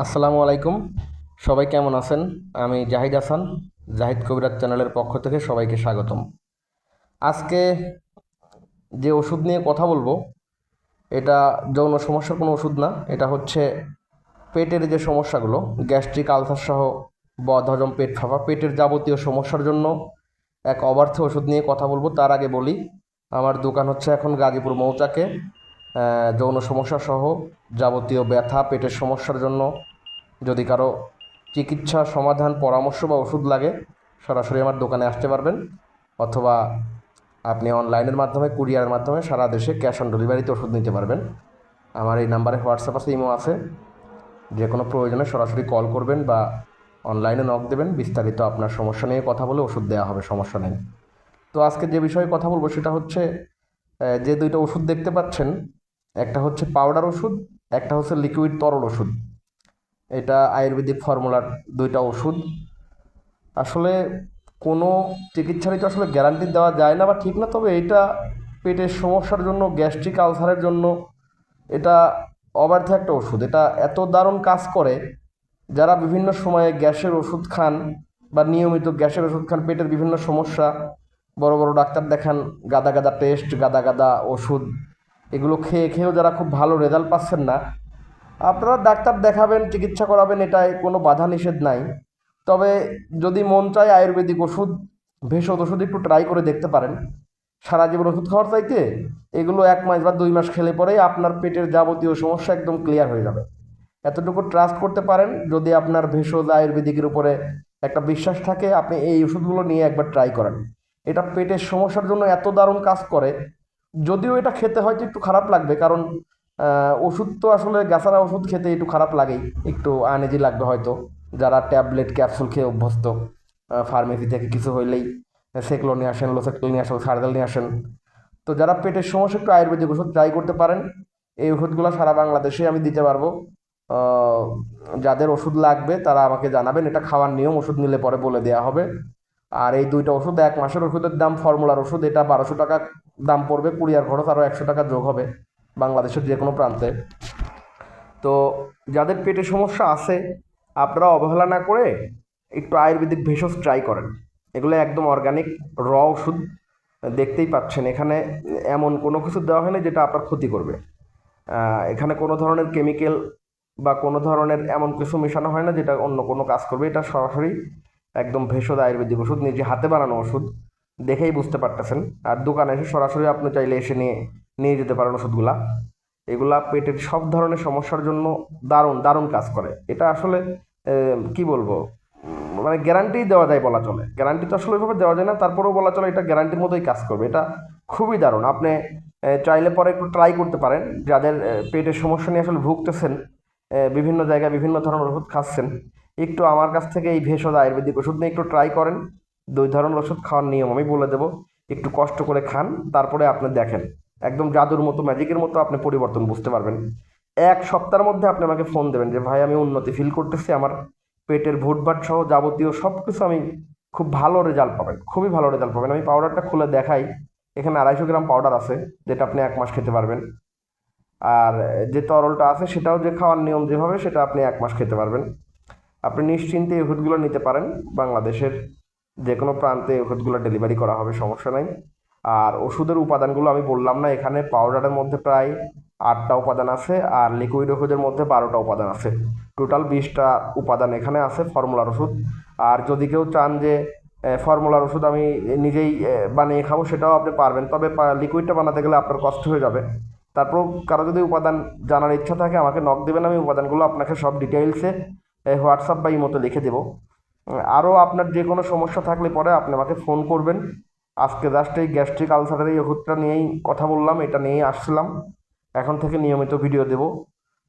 আসসালামু আলাইকুম। সবাই কেমন আছেন? আমি জাহিদ হাসান, জাহিদ কবিরাজ চ্যানেলের পক্ষ থেকে সবাইকে স্বাগতম। আজকে যে ওষুধ নিয়ে কথা বলব, এটা যৌন সমস্যার কোনো ওষুধ না, এটা হচ্ছে পেটের যে সমস্যাগুলো, গ্যাস্ট্রিক আলসার সহ বদহজম, পেট ফাঁপা, পেটের যাবতীয় সমস্যার জন্য এক অবার্থ ওষুধ নিয়ে কথা বলব। তার আগে বলি, আমার দোকান হচ্ছে এখন গাজীপুর মৌচাকে। যৌন সমস্যা সহ যাবতীয় ব্যথা, পেটের সমস্যার জন্য যদি কারও চিকিৎসা সমাধান, পরামর্শ বা ওষুধ লাগে, সরাসরি আমার দোকানে আসতে পারবেন। অথবা আপনি অনলাইনের মাধ্যমে, কুরিয়ারের মাধ্যমে সারা দেশে ক্যাশ অন ডেলিভারিতে ওষুধ নিতে পারবেন। আমার এই নাম্বারে হোয়াটসঅ্যাপ আছে, ইমো আছে। যে কোনো প্রয়োজনে সরাসরি কল করবেন বা অনলাইনে নক দেবেন। বিস্তারিত আপনার সমস্যা নিয়ে কথা বলে ওষুধ দেওয়া হবে, সমস্যা নেই। তো আজকে যে বিষয়ে কথা বলব সেটা হচ্ছে যে দুইটা ওষুধ দেখতে পাচ্ছেন একটা হচ্ছে পাউডার ওষুধ, একটা হচ্ছে লিকুইড তরল ওষুধ। এটা আয়ুর্বেদিক ফর্মুলার দুইটা ওষুধ। আসলে কোনো চিকিৎসারই তো আসলে গ্যারান্টি দেওয়া যায় না বা ঠিক না, তবে এটা পেটের সমস্যার জন্য গ্যাস্ট্রিক আলসারের জন্য এটা অবার্থ একটা ওষুধ। এটা এত দারুণ কাজ করে, যারা বিভিন্ন সময়ে গ্যাসের ওষুধ খান বা নিয়মিত গ্যাসের ওষুধ খান, পেটের বিভিন্ন সমস্যা, বড় বড় ডাক্তার দেখান, গাদা গাদা টেস্ট গাদা গাদা ওষুধ এগুলো খেয়ে খেয়েও যারা খুব ভালো রেজাল্ট পাচ্ছেন না, আপনারা ডাক্তার দেখাবেন, চিকিৎসা করাবেন এটায় কোনো বাধা নিষেধ নাই। তবে যদি মন চায় আয়ুর্বেদিক ওষুধ, ভেষজ ওষুধ একটু ট্রাই করে দেখতে পারেন। সারা জীবন ওষুধ খাওয়ার চাইতে এগুলো এক মাস বা দুই মাস খেলে পরেই আপনার পেটের যাবতীয় সমস্যা একদম ক্লিয়ার হয়ে যাবে। এতটুকু ট্রাস্ট করতে পারেন, যদি আপনার ভেষজ, আয়ুর্বেদিকের উপরে একটা বিশ্বাস থাকে, আপনি এই ওষুধগুলো নিয়ে একবার ট্রাই করেন। এটা পেটের সমস্যার জন্য এত দারুণ কাজ করে যদিও এটা খেতে হয়তো একটু খারাপ লাগবে, কারণ ওষুধ তো আসলে গাছারা ওষুধ খেতে একটু খারাপ লাগেই, একটু আনেজি লাগবে হয়তো, যারা ট্যাবলেট, ক্যাপসুল খেয়ে অভ্যস্ত ফার্মেসি থেকে কিছু হইলেই সেকলো নিয়ে আসেন লোসেকল নিয়ে আসেন, সার্জাল নিয়ে আসেন। তো যারা পেটের সমস্যা, একটু আয়ুর্বেদিক ওষুধ ট্রাই করতে পারেন, এই ওষুধগুলো সারা বাংলাদেশে আমি দিতে পারব। যাদের ওষুধ লাগবে, তারা আমাকে জানাবেন, এটা খাওয়ার নিয়ম, ওষুধ নিলে পরে বলে দেওয়া হবে। আর এই দুইটা ওষুধ এক মাসের ওষুধের দাম, ফর্মুলার ওষুধ, এটা বারোশো টাকা দাম পড়বে কুরিয়ার খরচ আরও একশো টাকা যোগ হবে বাংলাদেশের যে কোনো প্রান্তে। তো যাদের পেটে সমস্যা আছে, আপনারা অবহেলা না করে একটু আয়ুর্বেদিক ভেষজ ট্রাই করেন। এগুলো একদম অর্গানিক র ওষুধ, দেখতেই পাচ্ছেন। এখানে এমন কোনো কিছু দেওয়া হয়নি যেটা আপনার ক্ষতি করবে। এখানে কোনো ধরনের কেমিক্যাল বা কোনো ধরনের এমন কিছু মেশানো হয় না যেটা অন্য কোনো কাজ করবে। এটা সরাসরি একদম ভেষজ আয়ুর্বেদিক ওষুধ, নিজে হাতে বানানো ওষুধ, দেখেই বুঝতে পারতেছেন। আর দোকানে এসে সরাসরি আপনি চাইলে এসে নিয়ে নিয়ে যেতে পারেন ওষুধগুলা। এগুলা পেটের সব ধরনের সমস্যার জন্য দারুণ দারুণ কাজ করে। এটা আসলে কি বলব? মানে গ্যারান্টি দেওয়া যায় বলা চলে। গ্যারান্টি তো আসলে ওইভাবে দেওয়া যায় না, তারপরেও বলা চলে এটা গ্যারান্টির মতোই কাজ করবে। এটা খুবই দারুণ। আপনি চাইলে পরে একটু ট্রাই করতে পারেন। যাদের পেটের সমস্যা নিয়ে আসলে ভুগতেছেন বিভিন্ন জায়গায় বিভিন্ন ধরনের ওষুধ খাচ্ছেন একটু আমার কাছ থেকে এই ভেষজ আয়ুর্বেদিক ওষুধ নিয়ে একটু ট্রাই করেন। দুই ধরনের ওষুধ খাওয়ার নিয়ম আমি বলে দেবো। একটু কষ্ট করে খান, তারপরে আপনি দেখেন। একদম জাদুর মতো, ম্যাজিকের মতো আপনি পরিবর্তন বুঝতে পারবেন। এক সপ্তাহের মধ্যে আপনি আমাকে ফোন দেবেন যে, ভাই, আমি উন্নতি ফিল করতেছি, আমার পেটের ভুটভাট সহ যাবতীয় সব কিছু আমি খুব ভালো রেজাল্ট পাবেন, খুবই ভালো রেজাল্ট পাবেন। আমি পাউডারটা খুলে দেখাই। এখানে আড়াইশো গ্রাম পাউডার আছে, যেটা আপনি এক মাস খেতে পারবেন। আর যে তরলটা আছে, সেটাও যে খাওয়ার নিয়ম যেভাবে, সেটা আপনি এক মাস খেতে পারবেন। আপনি নিশ্চিন্তে এই ওষুধগুলো নিতে পারেন। বাংলাদেশের যে কোনো প্রান্তে ওষুধগুলো ডেলিভারি করা হবে, সমস্যা নাই। আর ওষুধের উপাদানগুলো আমি বললাম না, এখানে পাউডারের মধ্যে প্রায় আটটা উপাদান আছে আর লিকুইড ওষুধের মধ্যে বারোটা উপাদান আছে। টোটাল বিশটা উপাদান এখানে আছে ফর্মুলার ওষুধ। আর যদি কেউ চান যে ফর্মুলার ওষুধ আমি নিজেই বানিয়ে খাব, সেটাও আপনি পারবেন। তবে লিকুইডটা বানাতে গেলে আপনার কষ্ট হয়ে যাবে। তারপর কারও যদি উপাদান জানার ইচ্ছা থাকে, আমাকে নক দেবেন, আমি উপাদানগুলো আপনাকে সব ডিটেইলসে হোয়াটসঅ্যাপ বা ইমোতে লিখে দেবো। আরও আপনার যে কোনো সমস্যা থাকলে পরে আপনি আমাকে ফোন করবেন। আজকে জাস্ট এই গ্যাস্ট্রিক আলসারের এই ওষুধটা নিয়েই কথা বললাম, এটা নিয়েই আসছিলাম। এখন থেকে নিয়মিত ভিডিও দেব।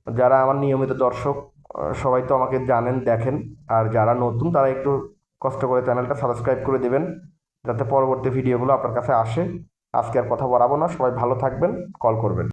যারা আমার নিয়মিত দর্শক সবাই তো আমাকে জানেন, দেখেন। আর যারা নতুন, তারা একটু কষ্ট করে চ্যানেলটা সাবস্ক্রাইব করে দেবেন, যাতে পরবর্তী ভিডিওগুলো আপনার কাছে আসে। আজকে আর কথা বাড়াবো না, সবাই ভালো থাকবেন কল করবেন।